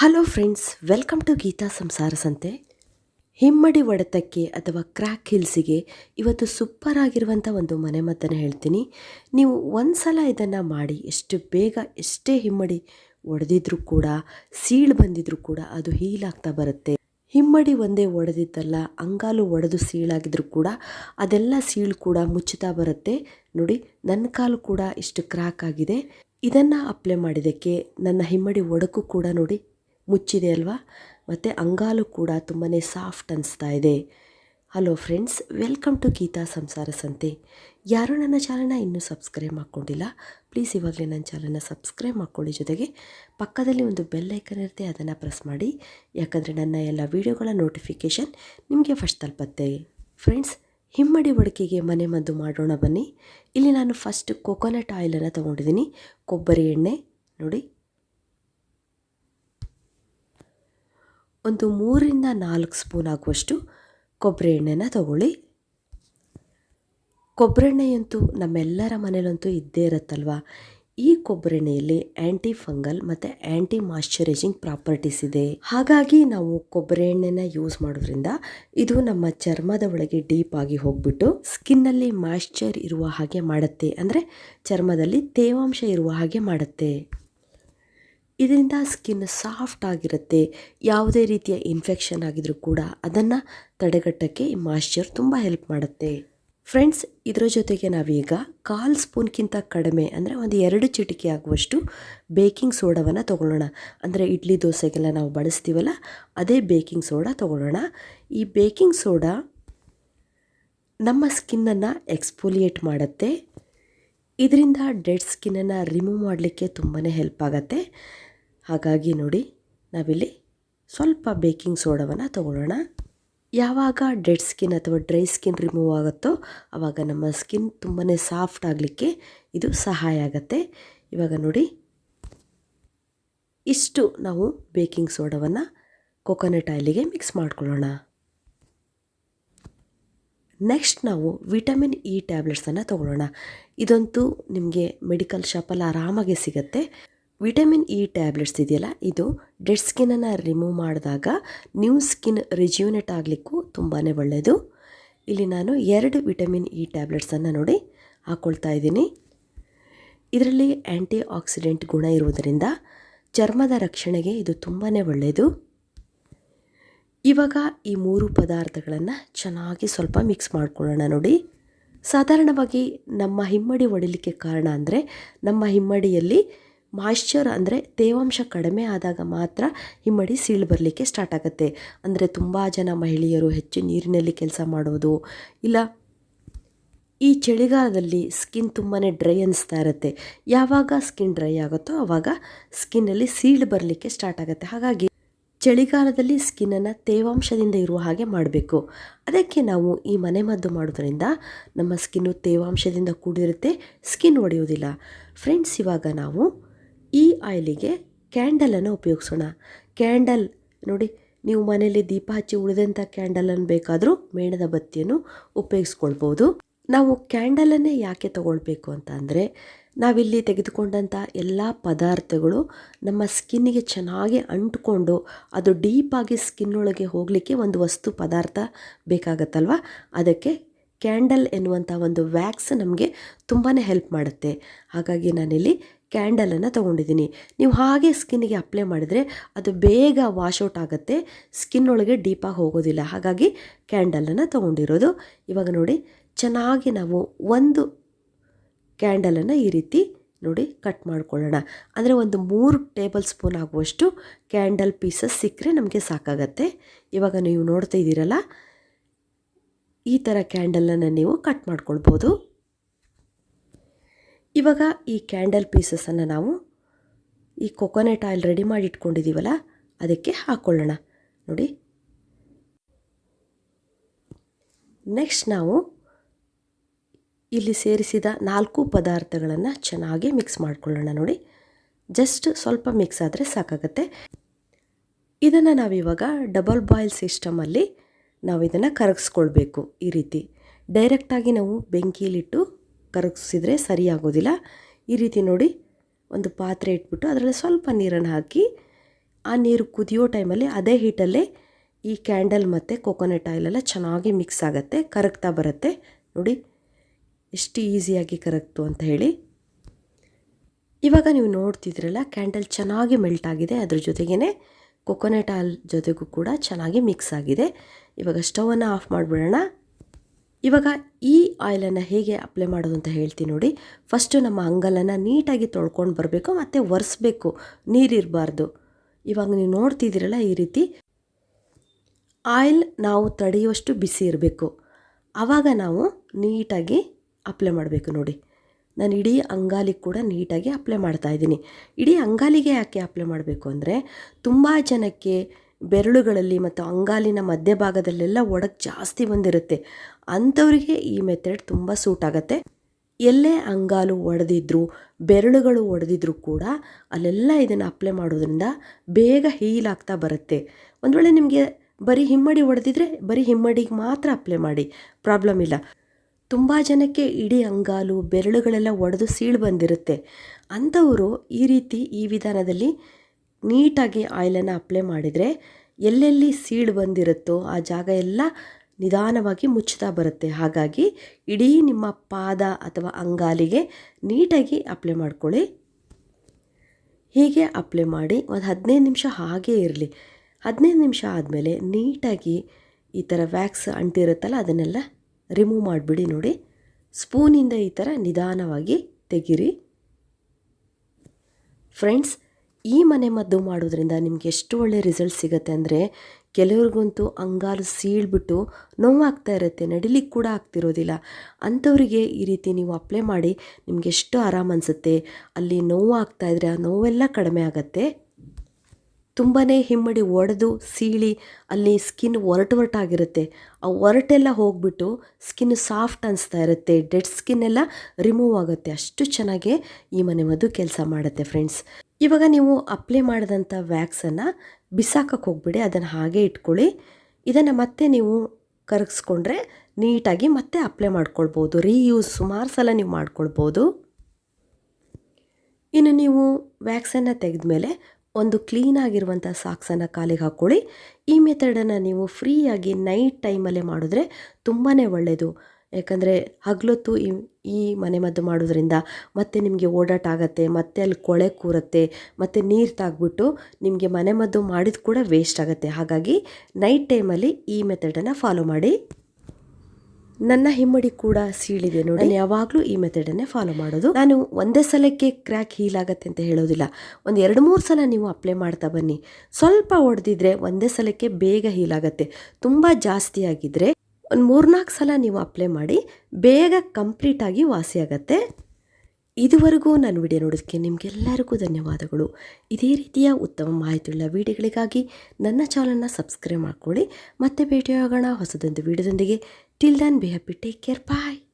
Hello friends welcome to Geetha ಸಂಸಾರ ಸಂತೆ ಹಿಮ್ಮಡಿ ಒಡೆತಕ್ಕೆ ಅಥವಾ ಕ್ರ್ಯಾಕ್ ಹಿಲ್ಸಿಗೆ ಇವತ್ತು ಸೂಪರ್ ಆಗಿರುವಂಥ ಒಂದು ಮನೆಮದ್ದನ್ನು ಹೇಳ್ತೀನಿ. ನೀವು ಒಂದು ಸಲ ಇದನ್ನು ಮಾಡಿ ಎಷ್ಟು ಬೇಗ ಎಷ್ಟೇ ಹಿಮ್ಮಡಿ ಒಡೆದಿದ್ರೂ ಕೂಡ, ಸೀಳು ಬಂದಿದ್ರೂ ಕೂಡ ಅದು ಹೀಲ್ ಆಗ್ತಾ ಬರುತ್ತೆ. ಹಿಮ್ಮಡಿ ಒಂದೇ ಒಡೆದಿದ್ದಲ್ಲ ಅಂಗಾಲು ಒಡೆದು ಸೀಳಾಗಿದ್ರೂ ಕೂಡ ಅದೆಲ್ಲ ಸೀಳು ಕೂಡ ಮುಚ್ಚುತ್ತಾ ಬರುತ್ತೆ. ನೋಡಿ ನನ್ನ ಕಾಲು ಕೂಡ ಇಷ್ಟು ಕ್ರ್ಯಾಕ್ ಆಗಿದೆ. ಇದನ್ನು ಅಪ್ಲೈ ಮಾಡಿದ್ದಕ್ಕೆ ನನ್ನ ಹಿಮ್ಮಡಿ ಒಡಕು ಕೂಡ ನೋಡಿ. ಮುಚ್ಚಿದೆ ಅಲ್ವಾ? ಮತ್ತು ಅಂಗಾಲು ಕೂಡ ತುಂಬಾ ಸಾಫ್ಟ್ ಅನಿಸ್ತಾ ಇದೆ. Hello friends welcome to Geetha ಸಂಸಾರ ಸಂತೆ ಯಾರು ನನ್ನ ಚಾನಲ್ನ ಇನ್ನೂ ಸಬ್ಸ್ಕ್ರೈಬ್ ಮಾಡ್ಕೊಂಡಿಲ್ಲ ಪ್ಲೀಸ್ ಇವಾಗಲೇ ನನ್ನ ಚಾನಲ್ನ ಸಬ್ಸ್ಕ್ರೈಬ್ ಮಾಡ್ಕೊಳ್ಳಿ ಜೊತೆಗೆ ಪಕ್ಕದಲ್ಲಿ ಒಂದು ಬೆಲ್ ಐಕನ್ ಇರುತ್ತೆ, ಅದನ್ನು ಪ್ರೆಸ್ ಮಾಡಿ. ಯಾಕಂದರೆ ನನ್ನ ಎಲ್ಲ ವೀಡಿಯೋಗಳ ನೋಟಿಫಿಕೇಷನ್ ನಿಮಗೆ ಫಸ್ಟ್ ತಲುಪತ್ತೆ. ಫ್ರೆಂಡ್ಸ್ ಹಿಮ್ಮಡಿ ಒಡಕೆಗೆ ಮನೆ ಮದ್ದು ಮಾಡೋಣ ಬನ್ನಿ. ಇಲ್ಲಿ ನಾನು ಫಸ್ಟ್ ಕೊಕೊನಟ್ ಆಯಿಲನ್ನು ತೊಗೊಂಡಿದ್ದೀನಿ. ಕೊಬ್ಬರಿ ಎಣ್ಣೆ, ನೋಡಿ. ಒಂದು ಮೂರಿಂದ ನಾಲ್ಕು ಸ್ಪೂನ್ ಆಗುವಷ್ಟು ಕೊಬ್ಬರಿ ಎಣ್ಣೆನ ತಗೊಳ್ಳಿ. ಕೊಬ್ಬರಿ ಎಣ್ಣೆಯಂತೂ ನಮ್ಮೆಲ್ಲರ ಮನೇಲಂತೂ ಇದ್ದೇ ಇರುತ್ತಲ್ವ? ಈ ಕೊಬ್ಬರೆಣ್ಣೆಯಲ್ಲಿ ಆ್ಯಂಟಿ ಫಂಗಲ್ ಮತ್ತು ಆ್ಯಂಟಿ ಮಾಯ್ಶ್ಚರೈಸಿಂಗ್ ಪ್ರಾಪರ್ಟೀಸ್ ಇದೆ. ಹಾಗಾಗಿ ನಾವು ಕೊಬ್ಬರಿ ಎಣ್ಣೆನ ಯೂಸ್ ಮಾಡೋದ್ರಿಂದ ಇದು ನಮ್ಮ ಚರ್ಮದ ಒಳಗೆ ಡೀಪ್ ಆಗಿ ಹೋಗ್ಬಿಟ್ಟು ಸ್ಕಿನ್ನಲ್ಲಿ ಮಾಯ್ಶ್ಚರ್ ಇರುವ ಹಾಗೆ ಮಾಡುತ್ತೆ. ಅಂದರೆ ಚರ್ಮದಲ್ಲಿ ತೇವಾಂಶ ಇರುವ ಹಾಗೆ ಮಾಡುತ್ತೆ. ಇದರಿಂದ ಸ್ಕಿನ್ ಸಾಫ್ಟ್ ಆಗಿರುತ್ತೆ. ಯಾವುದೇ ರೀತಿಯ ಇನ್ಫೆಕ್ಷನ್ ಆಗಿದ್ರೂ ಕೂಡ ಅದನ್ನು ತಡೆಗಟ್ಟಕ್ಕೆ ಈ ಮಾಯ್ಶ್ಚರ್ ತುಂಬ ಹೆಲ್ಪ್ ಮಾಡುತ್ತೆ. ಫ್ರೆಂಡ್ಸ್ ಇದರ ಜೊತೆಗೆ ನಾವೀಗ ಕಾಲು ಸ್ಪೂನ್ಗಿಂತ ಕಡಿಮೆ ಅಂದರೆ ಒಂದು ಎರಡು ಚಿಟಿಕೆ ಆಗುವಷ್ಟು ಬೇಕಿಂಗ್ ಸೋಡಾವನ್ನು ತೊಗೊಳ್ಳೋಣ. ಅಂದರೆ ಇಡ್ಲಿ ದೋಸೆಗೆಲ್ಲ ನಾವು ಬಳಸ್ತೀವಲ್ಲ, ಅದೇ ಬೇಕಿಂಗ್ ಸೋಡಾ ತೊಗೊಳ್ಳೋಣ. ಈ ಬೇಕಿಂಗ್ ಸೋಡಾ ನಮ್ಮ ಸ್ಕಿನ್ನನ್ನು ಎಕ್ಸ್ಪೋಲಿಯೇಟ್ ಮಾಡುತ್ತೆ. ಇದರಿಂದ ಡೆಡ್ ಸ್ಕಿನ್ನನ್ನು ರಿಮೂವ್ ಮಾಡಲಿಕ್ಕೆ ತುಂಬಾ ಹೆಲ್ಪ್ ಆಗುತ್ತೆ. ಹಾಗಾಗಿ ನೋಡಿ, ನಾವಿಲ್ಲಿ ಸ್ವಲ್ಪ ಬೇಕಿಂಗ್ ಸೋಡಾವನ್ನು ತಗೊಳ್ಳೋಣ. ಯಾವಾಗ ಡೆಡ್ ಸ್ಕಿನ್ ಅಥವಾ ಡ್ರೈ ಸ್ಕಿನ್ ರಿಮೂವ್ ಆಗುತ್ತೋ ಆವಾಗ ನಮ್ಮ ಸ್ಕಿನ್ ತುಂಬಾ ಸಾಫ್ಟ್ ಆಗಲಿಕ್ಕೆ ಇದು ಸಹಾಯ ಆಗುತ್ತೆ. ಇವಾಗ ನೋಡಿ, ಇಷ್ಟು ನಾವು ಬೇಕಿಂಗ್ ಸೋಡಾವನ್ನು ಕೊಕೊನಟ್ ಆಯಿಲಿಗೆ ಮಿಕ್ಸ್ ಮಾಡ್ಕೊಳ್ಳೋಣ. ನೆಕ್ಸ್ಟ್ ನಾವು ವಿಟಮಿನ್ ಇ ಟ್ಯಾಬ್ಲೆಟ್ಸನ್ನು ತೊಗೊಳ್ಳೋಣ. ಇದಂತೂ ನಿಮಗೆ ಮೆಡಿಕಲ್ ಶಾಪಲ್ಲಿ ಆರಾಮಾಗಿ ಸಿಗುತ್ತೆ. ವಿಟಮಿನ್ ಇ ಟ್ಯಾಬ್ಲೆಟ್ಸ್ ಇದೆಯಲ್ಲ, ಇದು ಡೆಡ್ ಸ್ಕಿನ್ನನ್ನು ರಿಮೂವ್ ಮಾಡಿದಾಗ ನ್ಯೂ ಸ್ಕಿನ್ ರಿಜ್ಯೂನೇಟ್ ಆಗಲಿಕ್ಕೂ ತುಂಬಾ ಒಳ್ಳೆಯದು. ಇಲ್ಲಿ ನಾನು ಎರಡು ವಿಟಮಿನ್ ಇ ಟ್ಯಾಬ್ಲೆಟ್ಸನ್ನು ನೋಡಿ ಹಾಕ್ಕೊಳ್ತಾ ಇದ್ದೀನಿ. ಇದರಲ್ಲಿ ಆ್ಯಂಟಿ ಆಕ್ಸಿಡೆಂಟ್ ಗುಣ ಇರುವುದರಿಂದ ಚರ್ಮದ ರಕ್ಷಣೆಗೆ ಇದು ತುಂಬಾ ಒಳ್ಳೆಯದು. ಇವಾಗ ಈ ಮೂರು ಪದಾರ್ಥಗಳನ್ನು ಚೆನ್ನಾಗಿ ಸ್ವಲ್ಪ ಮಿಕ್ಸ್ ಮಾಡ್ಕೊಳ್ಳೋಣ ನೋಡಿ. ಸಾಧಾರಣವಾಗಿ ನಮ್ಮ ಹಿಮ್ಮಡಿ ಒಡಿಲಿಕ್ಕೆ ಕಾರಣ ಅಂದರೆ ನಮ್ಮ ಹಿಮ್ಮಡಿಯಲ್ಲಿ ಮಾಯ್ಶ್ಚರ್ ಅಂದರೆ ತೇವಾಂಶ ಕಡಿಮೆ ಆದಾಗ ಮಾತ್ರ ಹಿಮ್ಮಡಿ ಸೀಳು ಬರಲಿಕ್ಕೆ ಸ್ಟಾರ್ಟ್ ಆಗುತ್ತೆ. ಅಂದರೆ ತುಂಬ ಜನ ಮಹಿಳೆಯರು ಹೆಚ್ಚು ನೀರಿನಲ್ಲಿ ಕೆಲಸ ಮಾಡೋದು, ಇಲ್ಲ ಈ ಚಳಿಗಾಲದಲ್ಲಿ ಸ್ಕಿನ್ ತುಂಬಾ ಡ್ರೈ ಅನ್ನಿಸ್ತಾ ಇರುತ್ತೆ. ಯಾವಾಗ ಸ್ಕಿನ್ ಡ್ರೈ ಆಗುತ್ತೋ ಆವಾಗ ಸ್ಕಿನ್ನಲ್ಲಿ ಸೀಳು ಬರಲಿಕ್ಕೆ ಸ್ಟಾರ್ಟ್ ಆಗುತ್ತೆ. ಹಾಗಾಗಿ ಚಳಿಗಾಲದಲ್ಲಿ ಸ್ಕಿನ್ನನ್ನು ತೇವಾಂಶದಿಂದ ಇರುವ ಹಾಗೆ ಮಾಡಬೇಕು. ಅದಕ್ಕೆ ನಾವು ಈ ಮನೆಮದ್ದು ಮಾಡೋದ್ರಿಂದ ನಮ್ಮ ಸ್ಕಿನ್ನು ತೇವಾಂಶದಿಂದ ಕೂಡಿರುತ್ತೆ ಸ್ಕಿನ್ ಒಡೆಯೋದಿಲ್ಲ ಫ್ರೆಂಡ್ಸ್ ಇವಾಗ ನಾವು ಈ ಆಯಿಲಿಗೆ ಕ್ಯಾಂಡಲನ್ನು ಉಪಯೋಗಿಸೋಣ. ಕ್ಯಾಂಡಲ್ ನೋಡಿ, ನೀವು ಮನೆಯಲ್ಲಿ ದೀಪ ಹಚ್ಚಿ ಉಳಿದಂಥ ಕ್ಯಾಂಡಲನ್ನು ಬೇಕಾದರೂ ಮೇಣದ ಬತ್ತಿಯನ್ನು ಉಪಯೋಗಿಸ್ಕೊಳ್ಬೋದು. ನಾವು ಕ್ಯಾಂಡಲನ್ನೇ ಯಾಕೆ ತಗೊಳ್ಬೇಕು ಅಂತ ಅಂದರೆ, ನಾವಿಲ್ಲಿ ತೆಗೆದುಕೊಂಡಂಥ ಎಲ್ಲ ಪದಾರ್ಥಗಳು ನಮ್ಮ ಸ್ಕಿನ್ನಿಗೆ ಚೆನ್ನಾಗಿ ಅಂಟಿಕೊಂಡು ಅದು ಡೀಪಾಗಿ ಸ್ಕಿನ್ನೊಳಗೆ ಹೋಗಲಿಕ್ಕೆ ಒಂದು ವಸ್ತು ಪದಾರ್ಥ ಬೇಕಾಗತ್ತಲ್ವ? ಅದಕ್ಕೆ ಕ್ಯಾಂಡಲ್ ಎನ್ನುವಂಥ ಒಂದು ವ್ಯಾಕ್ಸ್ ನಮಗೆ ತುಂಬಾ ಹೆಲ್ಪ್ ಮಾಡುತ್ತೆ. ಹಾಗಾಗಿ ನಾನಿಲ್ಲಿ ಕ್ಯಾಂಡಲನ್ನು ತೊಗೊಂಡಿದ್ದೀನಿ. ನೀವು ಹಾಗೆ ಸ್ಕಿನ್ನಿಗೆ ಅಪ್ಲೈ ಮಾಡಿದರೆ ಅದು ಬೇಗ ವಾಶೌಟ್ ಆಗುತ್ತೆ. ಸ್ಕಿನ್ ಒಳಗೆ ಡೀಪಾಗಿ ಹೋಗೋದಿಲ್ಲ. ಹಾಗಾಗಿ ಕ್ಯಾಂಡಲನ್ನು ತೊಗೊಂಡಿರೋದು. ಇವಾಗ ನೋಡಿ, ಚೆನ್ನಾಗಿ ನಾವು ಒಂದು ಕ್ಯಾಂಡಲನ್ನು ಈ ರೀತಿ ನೋಡಿ ಕಟ್ ಮಾಡ್ಕೊಳ್ಳೋಣ. ಅಂದರೆ ಒಂದು ಮೂರು ಟೇಬಲ್ ಸ್ಪೂನ್ ಆಗುವಷ್ಟು ಕ್ಯಾಂಡಲ್ ಪೀಸಸ್ ಸಿಕ್ಕರೆ ನಮಗೆ ಸಾಕಾಗತ್ತೆ. ಇವಾಗ ನೀವು ನೋಡ್ತಾ ಇದ್ದೀರಲ್ಲ ಈ ಥರ ಕ್ಯಾಂಡಲನ್ನು ನೀವು ಕಟ್ ಮಾಡ್ಕೊಳ್ಬೋದು. ಇವಾಗ ಈ ಕ್ಯಾಂಡಲ್ ಪೀಸಸನ್ನು ನಾವು ಈ ಕೊಕೊನೆಟ್ ಆಯಿಲ್ ರೆಡಿ ಮಾಡಿ ಇಟ್ಕೊಂಡಿದ್ದೀವಲ್ಲ ಅದಕ್ಕೆ ಹಾಕ್ಕೊಳ್ಳೋಣ ನೋಡಿ. ನೆಕ್ಸ್ಟ್ ನಾವು ಇಲ್ಲಿ ಸೇರಿಸಿದ ನಾಲ್ಕು ಪದಾರ್ಥಗಳನ್ನು ಚೆನ್ನಾಗಿ ಮಿಕ್ಸ್ ಮಾಡ್ಕೊಳ್ಳೋಣ ನೋಡಿ. ಜಸ್ಟ್ ಸ್ವಲ್ಪ ಮಿಕ್ಸ್ ಆದರೆ ಸಾಕಾಗತ್ತೆ. ಇದನ್ನು ನಾವಿವಾಗ ಡಬಲ್ ಬಾಯ್ಲ್ ಸಿಸ್ಟಮಲ್ಲಿ ನಾವು ಇದನ್ನು ಕರಗಿಸ್ಕೊಳ್ಬೇಕು ಈ ರೀತಿ. ಡೈರೆಕ್ಟಾಗಿ ನಾವು ಬೆಂಕಿಯಲ್ಲಿಟ್ಟು ಕರಗಿಸಿದ್ರೆ ಸರಿಯಾಗೋದಿಲ್ಲ. ಈ ರೀತಿ ನೋಡಿ ಒಂದು ಪಾತ್ರೆ ಇಟ್ಬಿಟ್ಟು ಅದರಲ್ಲಿ ಸ್ವಲ್ಪ ನೀರನ್ನು ಹಾಕಿ, ಆ ನೀರು ಕುದಿಯೋ ಟೈಮಲ್ಲಿ ಅದೇ ಹೀಟಲ್ಲೇ ಈ ಕ್ಯಾಂಡಲ್ ಮತ್ತು ಕೊಕೊನಟ್ ಆಯಿಲೆಲ್ಲ ಚೆನ್ನಾಗಿ ಮಿಕ್ಸ್ ಆಗುತ್ತೆ, ಕರಗ್ತಾ ಬರುತ್ತೆ. ನೋಡಿ, ಎಷ್ಟು ಈಸಿಯಾಗಿ ಕರಗ್ತು ಅಂತ ಹೇಳಿ. ಇವಾಗ ನೀವು ನೋಡ್ತಿದ್ರಲ್ಲ, ಕ್ಯಾಂಡಲ್ ಚೆನ್ನಾಗಿ ಮೆಲ್ಟ್ ಆಗಿದೆ. ಅದ್ರ ಜೊತೆಗೇ ಕೊಕೊನಟ್ ಆಯಿಲ್ ಜೊತೆಗೂ ಕೂಡ ಚೆನ್ನಾಗಿ ಮಿಕ್ಸ್ ಆಗಿದೆ. ಇವಾಗ ಸ್ಟವನ್ನು ಆಫ್ ಮಾಡಿಬಿಡೋಣ. ಇವಾಗ ಈ ಆಯಿಲನ್ನು ಹೇಗೆ ಅಪ್ಲೈ ಮಾಡೋದು ಅಂತ ಹೇಳ್ತೀನಿ ನೋಡಿ. ಫಸ್ಟು ನಮ್ಮ ಅಂಗಲನ್ನು ನೀಟಾಗಿ ತೊಳ್ಕೊಂಡು ಬರಬೇಕು ಮತ್ತು ಒರೆಸ್ಬೇಕು. ನೀರಿರಬಾರ್ದು ಇವಾಗ ನೀವು ನೋಡ್ತಿದ್ದೀರಲ್ಲ ಈ ರೀತಿ. ಆಯಿಲ್ ನಾವು ತಡೆಯುವಷ್ಟು ಬಿಸಿ ಇರಬೇಕು. ಆವಾಗ ನಾವು ನೀಟಾಗಿ ಅಪ್ಲೈ ಮಾಡಬೇಕು ನೋಡಿ. ನಾನು ಇಡೀ ಅಂಗಾಲಿಗೆ ಕೂಡ ನೀಟಾಗಿ ಅಪ್ಲೈ ಮಾಡ್ತಾ ಇದ್ದೀನಿ. ಇಡೀ ಅಂಗಾಲಿಗೆ ಯಾಕೆ ಅಪ್ಲೈ ಮಾಡಬೇಕು ಅಂದರೆ, ತುಂಬ ಜನಕ್ಕೆ ಬೆರಳುಗಳಲ್ಲಿ ಮತ್ತು ಅಂಗಾಲಿನ ಮಧ್ಯಭಾಗದಲ್ಲೆಲ್ಲ ಒಡಕ್ ಜಾಸ್ತಿ ಬಂದಿರುತ್ತೆ. ಅಂಥವ್ರಿಗೆ ಈ ಮೆಥಡ್ ತುಂಬ ಸೂಟ್ ಆಗುತ್ತೆ. ಎಲ್ಲೇ ಅಂಗಾಲು ಒಡೆದಿದ್ರು, ಬೆರಳುಗಳು ಒಡೆದಿದ್ರು ಕೂಡ ಅಲ್ಲೆಲ್ಲ ಇದನ್ನು ಅಪ್ಲೈ ಮಾಡೋದ್ರಿಂದ ಬೇಗ ಹೀಲ್ ಆಗ್ತಾ ಬರುತ್ತೆ. ಒಂದು ವೇಳೆ ನಿಮಗೆ ಬರೀ ಹಿಮ್ಮಡಿ ಒಡೆದಿದ್ರೆ ಬರೀ ಹಿಮ್ಮಡಿಗೆ ಮಾತ್ರ ಅಪ್ಲೈ ಮಾಡಿ, ಪ್ರಾಬ್ಲಮ್ ಇಲ್ಲ. ತುಂಬ ಜನಕ್ಕೆ ಇಡೀ ಅಂಗಾಲು, ಬೆರಳುಗಳೆಲ್ಲ ಒಡೆದು ಸೀಳು ಬಂದಿರುತ್ತೆ. ಅಂಥವರು ಈ ರೀತಿ ಈ ವಿಧಾನದಲ್ಲಿ ನೀಟಾಗಿ ಆಯಿಲನ್ನು ಅಪ್ಲೈ ಮಾಡಿದರೆ ಎಲ್ಲೆಲ್ಲಿ ಸೀಳು ಬಂದಿರುತ್ತೋ ಆ ಜಾಗ ಎಲ್ಲ ನಿಧಾನವಾಗಿ ಮುಚ್ಚುತ್ತಾ ಬರುತ್ತೆ. ಹಾಗಾಗಿ ಇಡೀ ನಿಮ್ಮ ಪಾದ ಅಥವಾ ಅಂಗಾಲಿಗೆ ನೀಟಾಗಿ ಅಪ್ಲೈ ಮಾಡ್ಕೊಳ್ಳಿ. ಹೀಗೆ ಅಪ್ಲೈ ಮಾಡಿ ಒಂದು ಹದಿನೈದು ನಿಮಿಷ ಹಾಗೇ ಇರಲಿ. ಹದಿನೈದು ನಿಮಿಷ ಆದಮೇಲೆ ನೀಟಾಗಿ ಈ ಥರ ವ್ಯಾಕ್ಸ್ ಅಂಟಿರುತ್ತಲ್ಲ ಅದನ್ನೆಲ್ಲ ರಿಮೂವ್ ಮಾಡಿಬಿಡಿ ನೋಡಿ. ಸ್ಪೂನಿಂದ ಈ ಥರ ನಿಧಾನವಾಗಿ ತೆಗಿರಿ. ಫ್ರೆಂಡ್ಸ್ ಈ ಮನೆ ಮದ್ದು ಮಾಡೋದ್ರಿಂದ ನಿಮ್ಗೆ ಎಷ್ಟು ಒಳ್ಳೆ ರಿಸಲ್ಟ್ ಸಿಗುತ್ತೆ ಅಂದರೆ ಕೆಲವ್ರಿಗಂತೂ ಅಂಗಾಲು ಸೀಳ್ಬಿಟ್ಟು ನೋವಾಗ್ತಾ ಇರುತ್ತೆ ನಡಿಲಿಕ್ಕೆ ಕೂಡ ಆಗ್ತಿರೋದಿಲ್ಲ. ಅಂಥವರಿಗೆ ಈ ರೀತಿ ನೀವು ಅಪ್ಲೈ ಮಾಡಿ ನಿಮಗೆ ಎಷ್ಟು ಆರಾಮ ಅನಿಸುತ್ತೆ, ಅಲ್ಲಿ ನೋವು ಆಗ್ತಾಯಿದ್ರೆ ಆ ನೋವೆಲ್ಲ ಕಡಿಮೆ ಆಗುತ್ತೆ. ತುಂಬಾ ಹಿಮ್ಮಡಿ ಒಡೆದು ಸೀಳಿ ಅಲ್ಲಿ ಸ್ಕಿನ್ ಒರಟು ಒರಟಾಗಿರುತ್ತೆ ಆ ಒರಟೆಲ್ಲ ಹೋಗ್ಬಿಟ್ಟು ಸ್ಕಿನ್ ಸಾಫ್ಟ್ ಅನಿಸ್ತಾ ಇರುತ್ತೆ. ಡೆಡ್ ಸ್ಕಿನ್ ಎಲ್ಲ ರಿಮೂವ್ ಆಗುತ್ತೆ. ಅಷ್ಟು ಚೆನ್ನಾಗಿ ಈ ಮನೆ ಮದ್ದು ಕೆಲಸ ಮಾಡುತ್ತೆ ಫ್ರೆಂಡ್ಸ್ ಇವಾಗ ನೀವು ಅಪ್ಲೈ ಮಾಡಿದಂಥ ವ್ಯಾಕ್ಸನ್ನು ಬಿಸಾಕಕ್ಕೆ ಹೋಗ್ಬಿಡಿ. ಅದನ್ನು ಹಾಗೆ ಇಟ್ಕೊಳ್ಳಿ. ಇದನ್ನು ಮತ್ತೆ ನೀವು ಕರಗಿಸ್ಕೊಂಡ್ರೆ ನೀಟಾಗಿ ಮತ್ತೆ ಅಪ್ಲೈ ಮಾಡ್ಕೊಳ್ಬೋದು. ರೀಯೂಸ್ ಸುಮಾರು ಸಲ ನೀವು ಮಾಡ್ಕೊಳ್ಬೋದು. ಇನ್ನು ನೀವು ವ್ಯಾಕ್ಸನ್ನು ತೆಗೆದ್ಮೇಲೆ ಒಂದು ಕ್ಲೀನಾಗಿರುವಂಥ ಸಾಕ್ಸನ್ನು ಕಾಲಿಗೆ ಹಾಕ್ಕೊಳ್ಳಿ. ಈ ಮೆಥಡನ್ನು ನೀವು ಫ್ರೀಯಾಗಿ ನೈಟ್ ಟೈಮಲ್ಲೇ ಮಾಡಿದ್ರೆ ತುಂಬಾ ಒಳ್ಳೆಯದು ಯಾಕಂದರೆ ಹಗಲೊತ್ತು ಈ ಈ ಮನೆಮದ್ದು ಮಾಡೋದ್ರಿಂದ ಮತ್ತೆ ನಿಮಗೆ ಓಡಾಟ ಆಗುತ್ತೆ, ಮತ್ತೆ ಅಲ್ಲಿ ಕೊಳೆ ಕೂರುತ್ತೆ, ಮತ್ತು ನೀರು ತಾಗ್ಬಿಟ್ಟು ನಿಮಗೆ ಮನೆಮದ್ದು ಮಾಡಿದ ಕೂಡ ವೇಸ್ಟ್ ಆಗುತ್ತೆ. ಹಾಗಾಗಿ ನೈಟ್ ಟೈಮಲ್ಲಿ ಈ ಮೆಥಡನ್ನು ಫಾಲೋ ಮಾಡಿ. ನನ್ನ ಹಿಮ್ಮಡಿ ಕೂಡ ಸೀಳಿದೆ ನೋಡಿ. ನಾನು ಯಾವಾಗಲೂ ಈ ಮೆಥಡನ್ನೇ ಫಾಲೋ ಮಾಡೋದು. ನಾನು ಒಂದೇ ಸಲಕ್ಕೆ ಕ್ರ್ಯಾಕ್ ಹೀಲ್ ಆಗತ್ತೆ ಅಂತ ಹೇಳೋದಿಲ್ಲ. ಒಂದು ಎರಡು ಮೂರು ಸಲ ನೀವು ಅಪ್ಲೈ ಮಾಡ್ತಾ ಬನ್ನಿ. ಸ್ವಲ್ಪ ಹೊಡೆದಿದ್ರೆ ಒಂದೇ ಸಲಕ್ಕೆ ಬೇಗ ಹೀಲ್ ಆಗುತ್ತೆ. ತುಂಬ ಜಾಸ್ತಿ ಆಗಿದ್ರೆ ಒಂದು ಮೂರ್ನಾಲ್ಕು ಸಲ ನೀವು ಅಪ್ಲೈ ಮಾಡಿ ಬೇಗ ಕಂಪ್ಲೀಟಾಗಿ ವಾಸಿ ಆಗತ್ತೆ. ಇದುವರೆಗೂ ನಾನು ವಿಡಿಯೋ ನೋಡೋದಕ್ಕೆ ನಿಮಗೆಲ್ಲರಿಗೂ ಧನ್ಯವಾದಗಳು. ಇದೇ ರೀತಿಯ ಉತ್ತಮ ಮಾಹಿತಿಯುಳ್ಳ ವಿಡಿಯೋಗಳಿಗಾಗಿ ನನ್ನ ಚಾನಲ್ನ ಸಬ್ಸ್ಕ್ರೈಬ್ ಮಾಡ್ಕೊಳ್ಳಿ. ಮತ್ತೆ ಭೇಟಿಯಾಗೋಣ ಹೊಸದೊಂದು ವಿಡಿಯೋದೊಂದಿಗೆ Till then, be happy. Take care. Bye.